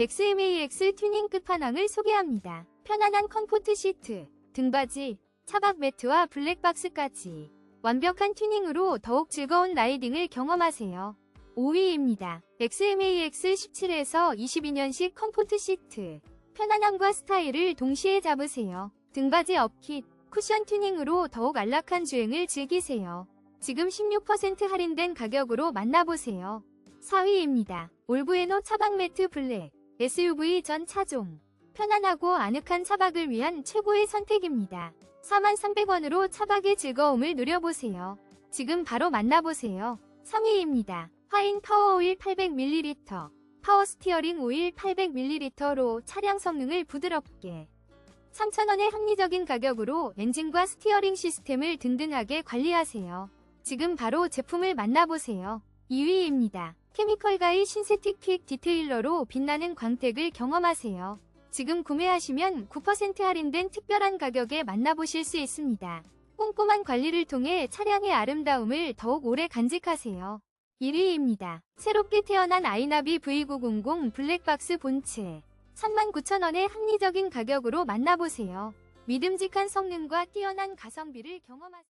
XMAX 튜닝 끝판왕을 소개합니다. 편안한 컴포트 시트, 등받이, 차박 매트와 블랙박스까지 완벽한 튜닝으로 더욱 즐거운 라이딩을 경험하세요. 5위입니다. XMAX 17에서 22년식 컴포트 시트. 편안함과 스타일을 동시에 잡으세요. 등받이 업킷, 쿠션 튜닝으로 더욱 안락한 주행을 즐기세요. 지금 16% 할인된 가격으로 만나보세요. 4위입니다. 올브에노 차박 매트 블랙 SUV 전 차종 편안하고 아늑한 차박을 위한 최고의 선택입니다. 43,300원으로 차박의 즐거움을 누려보세요. 지금 바로 만나보세요. 3위입니다. 화인 파워 오일 800ml 파워 스티어링 오일 800ml로 차량 성능을 부드럽게 3,000원의 합리적인 가격으로 엔진과 스티어링 시스템을 든든하게 관리하세요. 지금 바로 제품을 만나보세요. 2위입니다. 케미컬 가이 신세틱 퀵 디테일러로 빛나는 광택을 경험하세요. 지금 구매하시면 9% 할인된 특별한 가격에 만나보실 수 있습니다. 꼼꼼한 관리를 통해 차량의 아름다움을 더욱 오래 간직하세요. 1위입니다. 새롭게 태어난 아이나비 V900 블랙박스 본체 39,000원의 합리적인 가격으로 만나보세요. 믿음직한 성능과 뛰어난 가성비를 경험하세요.